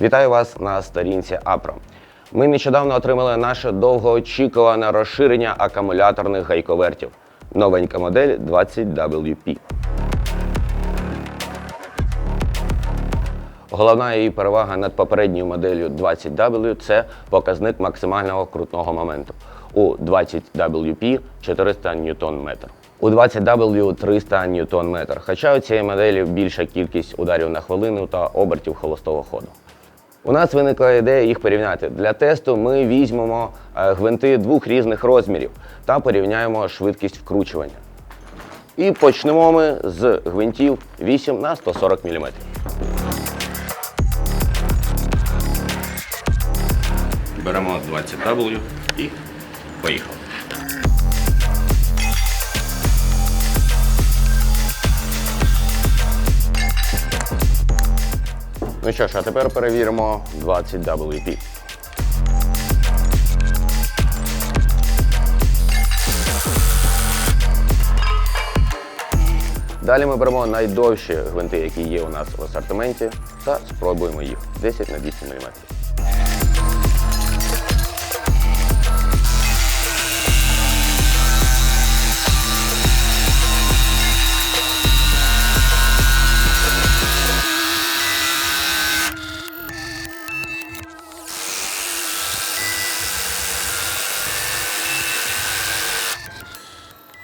Вітаю вас на сторінці Апро. Ми нещодавно отримали наше довгоочікуване розширення акумуляторних гайковертів. Новенька модель 20WP. Головна її перевага над попередньою моделлю 20W це показник максимального крутного моменту. У 20WP 400 Нм. У 20W 300 Нм. Хоча у цієї моделі більша кількість ударів на хвилину та обертів холостого ходу. У нас виникла ідея їх порівняти. Для тесту ми візьмемо е, гвинти двох різних розмірів та порівняємо швидкість вкручування. І почнемо ми з гвинтів 8 на 140 мм. Беремо 20W і поїхали. Ну що ж, а тепер перевіримо 20WP. Далі ми беремо найдовші гвинти, які є у нас в асортименті, та спробуємо їх 10 на 200 мм.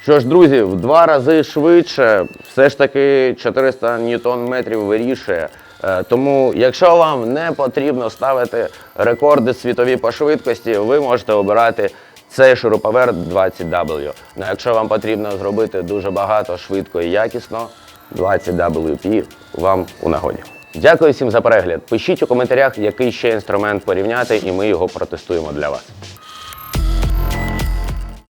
Що ж, друзі, в два рази швидше, все ж таки 400 ньютон метрів вирішує. Е, Тому, якщо вам не потрібно ставити рекорди світові по швидкості, ви можете обирати цей шуруповерт 20W. Ну, якщо вам потрібно зробити дуже багато, швидко і якісно, 20WP вам у нагоді. Дякую всім за перегляд. Пишіть у коментарях, який ще інструмент порівняти, і ми його протестуємо для вас.